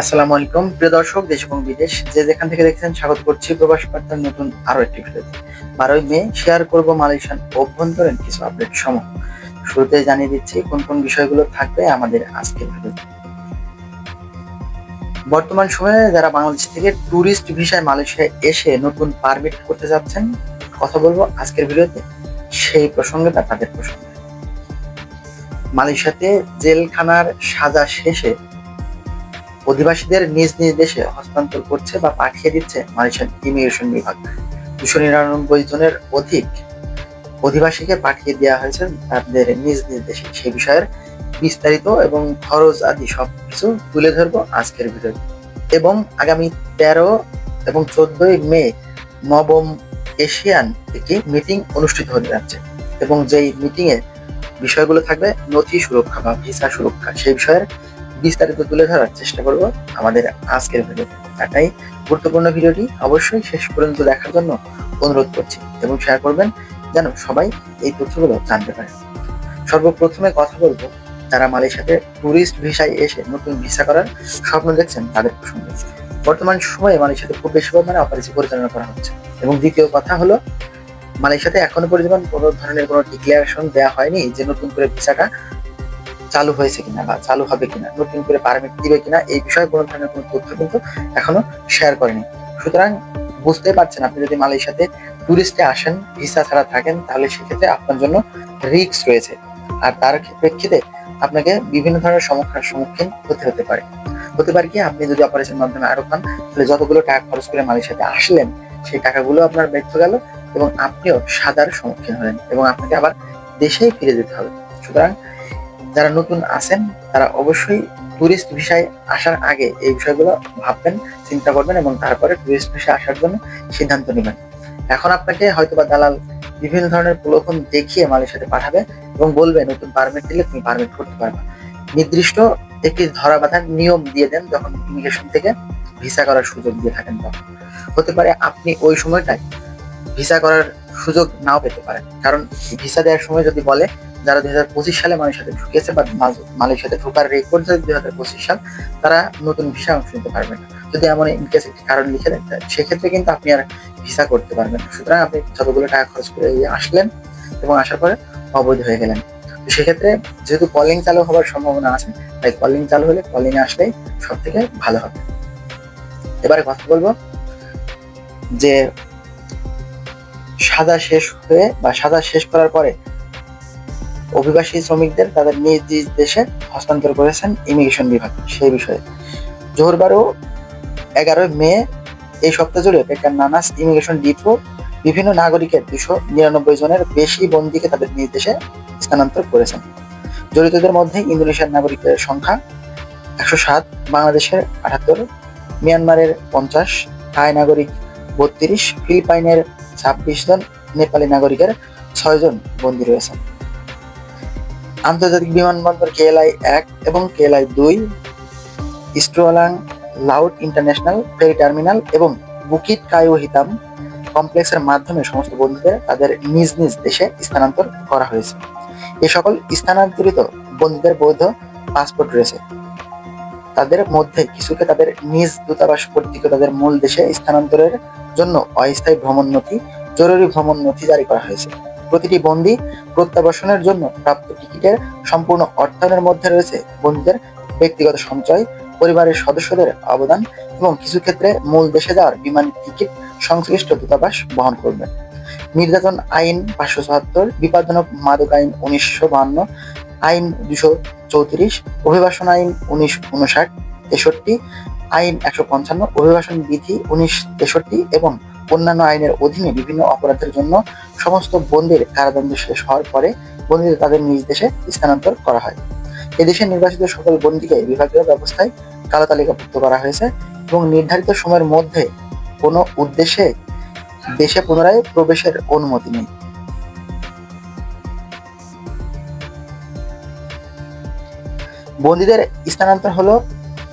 আসসালামু আলাইকুম। প্রিয় দর্শক, দেশ এবং বিদেশ, যে যেখান থেকে দেখছেন, স্বাগত করছি প্রবাস বার্তার নতুন আরও একটি ভিডিওতে। বারোই মে, শেয়ার করব মালয়েশিয়ান অভ্যন্তরীণ কিছু আপডেট সমূহ। শুরুতে জানিয়ে দিচ্ছি কোন কোন বিষয়গুলো থাকবে আমাদের আজকের ভিডিওতে। বর্তমান সময়ে যারা বাংলাদেশ থেকে ট্যুরিস্ট ভিসায় মালয়েশিয়ায় এসে নতুন পারমিট করতে যাচ্ছেন, কথা বলব আজকের ভিডিওতে। সেই প্রসঙ্গে তাদের প্রসঙ্গে। মালয়েশিয়াতে জেলখানার সাজা শেষে অধিবাসীদের নিজ নিজ দেশে হস্তান্তর করছে বা পাঠিয়ে দিচ্ছে মালয়েশিয়ান ইমিগ্রেশন বিভাগ। দুশো নিরানব্বই জনের অধিক অধিবাসীকে পাঠিয়ে দেওয়া হয়েছে তাদের নিজ নিজ দেশে। সেই বিষয়ের বিস্তারিত এবং খরচ আদি সবকিছু তুলে ধরবো আজকের ভিডিও এবং আগামী তেরো এবং চোদ্দই মে নবম এশিয়ান একটি মিটিং অনুষ্ঠিত হতে যাচ্ছে। এবং যেই মিটিং এ বিষয়গুলো থাকবে নথি সুরক্ষা বা ভিসা সুরক্ষা, সেই বিষয়ের বিস্তারিত তুলে ধরার চেষ্টা করব আমাদের আজকের ভিডিওতে এটাই গুরুত্বপূর্ণ ভিডিওটি অবশ্যই শেষ পর্যন্ত দেখার জন্য অনুরোধ করছি এবং শেয়ার করবেন যেন সবাই এই তথ্যগুলো জানতে পারে। সর্বপ্রথমে কথা বলব যারা মালয়েশিয়াতে ট্যুরিস্ট ভিসায় এসে নতুন ভিসা করার স্বপ্ন দেখছেন তাদের প্রসঙ্গে। বর্তমান সময়ে মালয়েশিয়াতে খুব বেশি পরিমাণে অপারেশন পরিচালনা করা হচ্ছে। এবং দ্বিতীয় কথা হলো, মালয়েশিয়াতে এখনও পর্যন্ত কোনো ধরনের কোনো ডিক্লারেশন দেওয়া হয়নি যে নতুন করে ভিসাটা চালু হয়েছে কিনা বা চালু হবে কিনা, নতুন করে পারমিট দিবে কিনা, এই বিষয়ে কোনো ধরনের কোনো তথ্য কিন্তু এখনও শেয়ার করেনি। সুতরাং বুঝতে পারছেন আপনি যদি মালয়েশিয়াতে টুরিস্টে আসেন ভিসা ছাড়া থাকেন, তাহলে সেক্ষেত্রে আপনার জন্য রিস্ক রয়েছে। আর তার প্রেক্ষিতে আপনাকে বিভিন্ন ধরনের সমস্যার সম্মুখীন হতে হতে পারে। হতে পারে কি, আপনি যদি অপারেশন মাধ্যমে আরও পান, তাহলে যতগুলো টাকা খরচ করে মালয়েশিয়াতে আসলেন, সেই টাকাগুলো আপনার ব্যর্থ গেল এবং আপনিও সাদার সম্মুখীন হলেন এবং আপনাকে আবার দেশেই ফিরে যেতে হবে। সুতরাং যারা নতুন আছেন, তারা অবশ্যই টুরিস্ট ভিসায় আসার আগে এই বিষয়গুলো ভাববেন, চিন্তা করবেন এবং তারপরে টুরিস্ট ভিসায় আসার জন্য সিদ্ধান্ত নেবেন। এখন আপনাকে হয়তো বা দালাল বিভিন্ন ধরনের প্রলোভন দেখিয়ে মালয়েশিয়াতে পাঠাবে এবং বলবে, নতুন পারমিট দিলে তুমি পারমিট করতে পারবে। নির্দিষ্ট একটি ধরা বাঁধার নিয়ম দিয়ে দেন যখন ইমিগ্রেশন থেকে ভিসা করার সুযোগ দিয়ে থাকেন তখন। হতে পারে আপনি ওই সময়টায় ভিসা করার সুযোগ নাও পেতে পারেন। কারণ ভিসা দেওয়ার সময় যদি বলে যারা দুই হাজার পঁচিশ সালে মালয়েশিয়াতে ঢুকেছে বা মালয়েশিয়াতে ঢোকার রেকর্ড যদি দুই হাজার পঁচিশ সাল, তারা নতুন ভিসা অংশ নিতে পারবেন যদি এমন ইনকেস একটি কারণ লিখে দেন সেক্ষেত্রে কিন্তু আপনি আর ভিসা করতে পারবেন সুতরাং আপনি যতগুলো টাকা খরচ করে আসলেন এবং আসার পরে অবৈধ হয়ে গেলেন। সেক্ষেত্রে যেহেতু কলিং চালু হওয়ার সম্ভাবনা আছে, তাই কলিং চালু হলে কলিং আসলেই সব থেকে ভালো হবে। এবারে কথা বলব যে সাজা শেষ হয়ে বা সাজা শেষ করার পরে অভিবাসী শ্রমিকদের তাদের নিজ নিজ দেশে হস্তান্তর করেছেন ইমিগ্রেশন বিভাগ সেই বিষয়ে। জোহর বারো, এগারোই মে এই সপ্তাহ জুড়ে বেকার নানাস ইমিগ্রেশন ডিপো বিভিন্ন নাগরিকের দুশো নিরানব্বই জনের বেশি বন্দীকে তাদের নিজ দেশে স্থানান্তর করেছেন। জড়িতদের মধ্যে ইন্দোনেশিয়ার নাগরিকের সংখ্যা একশো সাত, বাংলাদেশের আটাত্তর, মিয়ানমারের পঞ্চাশ, থাই নাগরিক বত্রিশ, ফিলিপাইনের ছাব্বিশ জন নেপালি নাগরিকের ছয় জন বন্দী রয়েছেন। আন্তর্জাতিক বিমানবন্দর কেএলআই এক এবং কেএলআই দুই Stulang Laut international ferry terminal এবং বুকিট কায়ো হিতাম কমপ্লেক্সের মাধ্যমে সমস্ত বন্ধুদের তাদের নিজ নিজ দেশে স্থানান্তর করা হয়েছে। এ সকল স্থানান্তরিত বন্ধুদের বৈধ পাসপোর্ট রয়েছে। তাদের মধ্যে কিছুকে তাদের নিজ দূতাবাস কর্তৃক তাদের মূল দেশে স্থানান্তরের জন্য অস্থায়ী ভ্রমণ নথি, জরুরি ভ্রমণ নথি জারি করা হয়েছে। প্রতিটি বন্দি প্রত্যাবাসনের জন্য প্রাপ্ত টিকিটের সম্পূর্ণ অর্থায়নের মধ্যে রয়েছে বন্দীদের ব্যক্তিগত সঞ্চয়, পরিবারের সদস্যদের অবদান এবং কিছু ক্ষেত্রে মূল দেশে যাওয়ার বিমান টিকিট সংশ্লিষ্ট দূতাবাস বহন করবে। নির্যাতন আইন পাঁচশো চুয়াত্তর, বিপজ্জনক মাদক আইন উনিশশো বাহান্ন, আইন দুশো চৌত্রিশ, অভিবাসন আইন উনিশ উনষাট, তেষট্টি, আইন একশো পঞ্চান্ন, অভিবাসন বিধি উনিশ তেষট্টি এবং অন্যান্য আইনের অধীনে বিভিন্ন অপরাধের জন্য সমস্ত বন্দির কারাদণ্ড শেষ হওয়ার পরে বন্দীদের তাদের নিজ দেশে স্থানান্তর করা হয়। এদেশে নির্বাচিত সকল বন্দীকে বিভাগীয় ব্যবস্থায় কালো তালিকাভুক্ত করা হয়েছে এবং নির্ধারিত সময়ের মধ্যে কোনো উদ্দেশ্যে দেশে পুনরায় প্রবেশের অনুমতি নেই। বন্দীদের স্থানান্তর হলো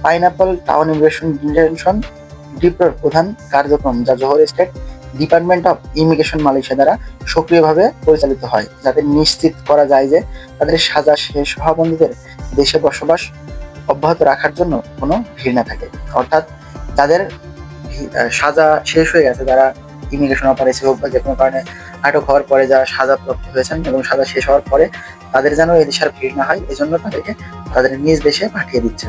পাইনাপল টাউন ইমিগ্রেশন ডিটেনশন ডিপ্লোর প্রধান কার্যক্রম, যা Johor State Department of Immigration Malaysia দ্বারা সক্রিয়ভাবে পরিচালিত হয়, যাতে নিশ্চিত করা যায় যে তাদের সাজা শেষ হওয়া বন্দীদের দেশে বসবাস অব্যাহত রাখার জন্য কোনো ভিড় না থাকে। অর্থাৎ তাদের সাজা শেষ হয়ে গেছে যারা ইমিগ্রেশন অপারেশন হোক বা যে কোনো কারণে আটক হওয়ার পরে যারা সাজা প্রাপ্ত হয়েছেন এবং সাজা শেষ হওয়ার পরে তাদের যেন এদেশে আর ভিড় না হয়, এজন্য তাদেরকে তাদের নিজ দেশে পাঠিয়ে দিচ্ছে।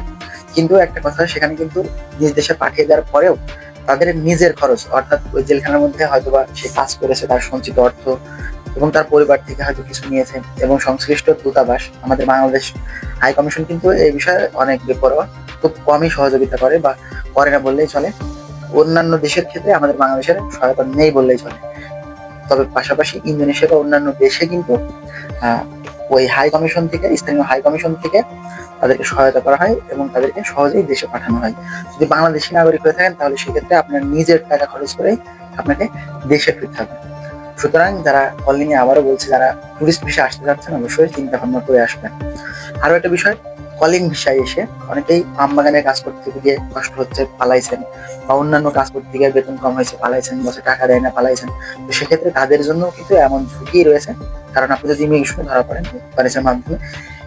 কিন্তু একটা কথা, সেখানে কিন্তু নিজ দেশে পাঠিয়ে দেওয়ার পরেও তাদের নিজের খরচ, অর্থাৎ ওই জেলখানার মধ্যে হয়তোবা সে কাজ করেছে, তার সঞ্চিত অর্থ এবং তার পরিবার থেকে হয়তো কিছু নিয়েছে এবং সংশ্লিষ্ট দূতাবাস, আমাদের বাংলাদেশ হাই কমিশন কিন্তু এই বিষয়ে অনেক বেপরোয়া, খুব কমই সহযোগিতা করে বা করে না বললেই চলে। অন্যান্য দেশের ক্ষেত্রে আমাদের বাংলাদেশের সহায়তা নেই বললেই চলে। তবে পাশাপাশি ইন্দোনেশিয়া বা অন্যান্য দেশে কিন্তু ওই হাই কমিশন থেকে, স্থানীয় হাই কমিশন থেকে তাদেরকে সহায়তা করা হয় এবং তাদেরকে সহজেই দেশে পাঠানো হয়। যদি বাংলাদেশি নাগরিক হয়ে থাকেন, তাহলে সেক্ষেত্রে আপনার নিজের টাকা খরচ করেই আপনাকে দেশে ফিরতে হবে। সুতরাং যারা কলিং এ আবারও বলছে, যারা টুরিস্ট ভিসা আসতে যাচ্ছেন, অবশ্যই চিন্তা ভাবনা করে আসবেন। আরও একটা বিষয় কলিং ভিসায় এসে অনেকেই আম বাগানে কাজ করতে গিয়ে কষ্ট হচ্ছে, পালাইছেন বা অন্যান্য কাজ করতে গিয়ে বেতন কম হয়েছে, পালাইছেন, বসে টাকা দেয় না, পালাইছেন। তো সেক্ষেত্রে তাদের জন্য কিন্তু এমন ঝুঁকি রয়েছে। কারণ আপনি যদি ইমিগ্রেশনে ধরা পড়েন, অপারেশনের মাধ্যমে,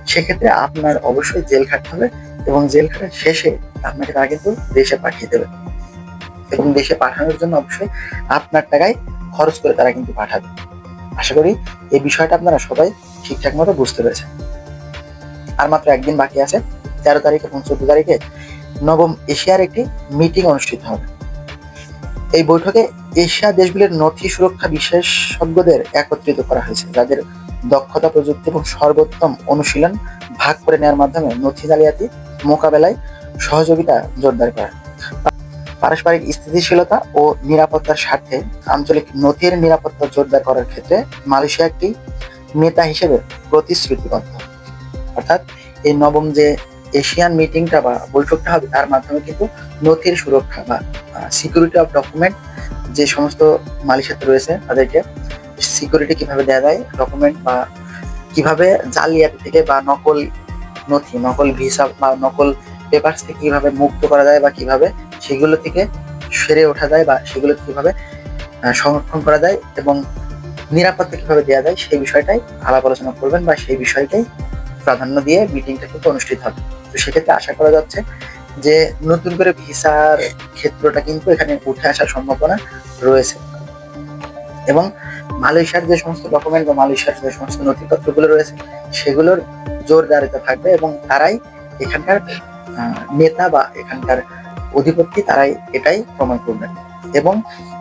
সেক্ষেত্রে আপনার অবশ্যই জেল খাটতে হবে এবং জেল খাটার শেষে আপনাকে তারা কিন্তু দেশে পাঠিয়ে দেবে। এবং দেশে পাঠানোর জন্য অবশ্যই আপনার টাকায় খরচ করে তারা কিন্তু পাঠাবে। আশা করি এই বিষয়টা আপনারা সবাই ঠিকঠাক মতো বুঝতে পেরেছেন। আর মাত্র একদিন বাকি আছে, তেরো তারিখ এবং চোদ্দ তারিখে নবম এশিয়ার একটি মিটিং অনুষ্ঠিত হবে। এই বৈঠকে এশিয়া দেশগুলির নথি সুরক্ষা বিশেষজ্ঞদের একত্রিত করা হয়েছে, যাদের দক্ষতা, প্রযুক্তি এবং সর্বোত্তম অনুশীলন ভাগ করে নেওয়ার মাধ্যমে নথি জালিয়াতি মোকাবেলায় সহযোগিতা জোরদার করা। পারস্পরিক স্থিতিশীলতা ও নিরাপত্তার স্বার্থে আঞ্চলিক নথির নিরাপত্তা জোরদার করার ক্ষেত্রে মালয়েশিয়া একটি নেতা হিসেবে প্রতিশ্রুতিবদ্ধ। অর্থাৎ এই নবম যে এশিয়ান মিটিংটা বা বৈঠকটা হবে, তার মাধ্যমে কিন্তু নথির সুরক্ষা বা সিকিউরিটি অফ ডকুমেন্ট যে সমস্ত মালয়েশিয়াতে রয়েছে তাদেরকে সিকিউরিটি কীভাবে দেওয়া যায় ডকুমেন্ট বা কীভাবে জালিয়াতি থেকে বা নকল নথি, নকল ভিসা বা নকল পেপার থেকে কীভাবে মুক্ত করা যায় বা কীভাবে সেগুলো থেকে সেরে ওঠা যায় বা সেগুলো কীভাবে সংরক্ষণ করা যায় এবং নিরাপত্তা কীভাবে দেওয়া যায়, সেই বিষয়টাই আলাপ আলোচনা করবেন বা সেই বিষয়টাই প্রাধান্য দিয়ে মিটিংটা কিন্তু অনুষ্ঠিত হবে। তো সেক্ষেত্রে আশা করা যাচ্ছে যে নতুন করে ভিসার ক্ষেত্রটা কিন্তু এখানে উঠে আসার সম্ভাবনা রয়েছে। এবং মালয়েশিয়ার যে সমস্ত ডকুমেন্ট বা মালয়েশিয়ার যে সমস্ত নথিপত্রগুলো রয়েছে, সেগুলোর জোরদারিতা থাকবে এবং তারাই এখানকার নেতা বা এখানকার অধিপতি তারাই এটাই প্রমাণ করবেন। এবং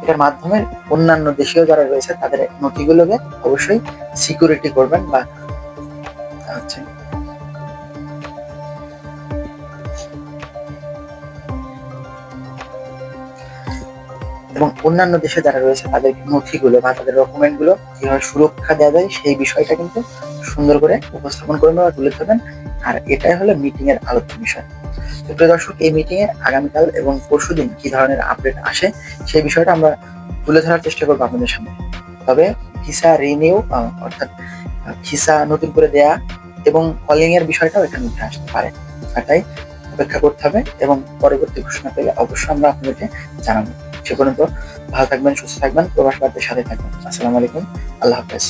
এটার মাধ্যমে অন্যান্য দেশীয় যারা রয়েছে, তাদের নথিগুলোকে অবশ্যই সিকিউরিটি করবেন বা হচ্ছে এবং অন্যান্য দেশে যারা রয়েছে, তাদের নথিগুলো বা তাদের ডকুমেন্টগুলো কীভাবে সুরক্ষা দেওয়া যায়, সেই বিষয়টা কিন্তু সুন্দর করে উপস্থাপন করবেন বা তুলে ধরবেন। আর এটাই হলো মিটিং এর আলোচ্য বিষয়। তো প্রিয় দর্শক, এই মিটিং এ আগামীকাল এবং পরশুদিন কি ধরনের আপডেট আসে, সেই বিষয়টা আমরা তুলে ধরার চেষ্টা করব আপনাদের সামনে। তবে ভিসা রিনিউ অর্থাৎ ভিসা নতুন করে দেয়া এবং কলিং এর বিষয়টাও এখানে উঠে আসতে পারে। তাই অপেক্ষা করতে হবে এবং পরবর্তী ঘোষণা পেলে অবশ্যই আমরা আপনাদেরকে জানাব। সে পর্যন্ত ভালো থাকবেন সুস্থ থাকবেন প্রবাস বার্তার সাথে থাকবেন। আসসালামু আলাইকুম আল্লাহ হাফেজ।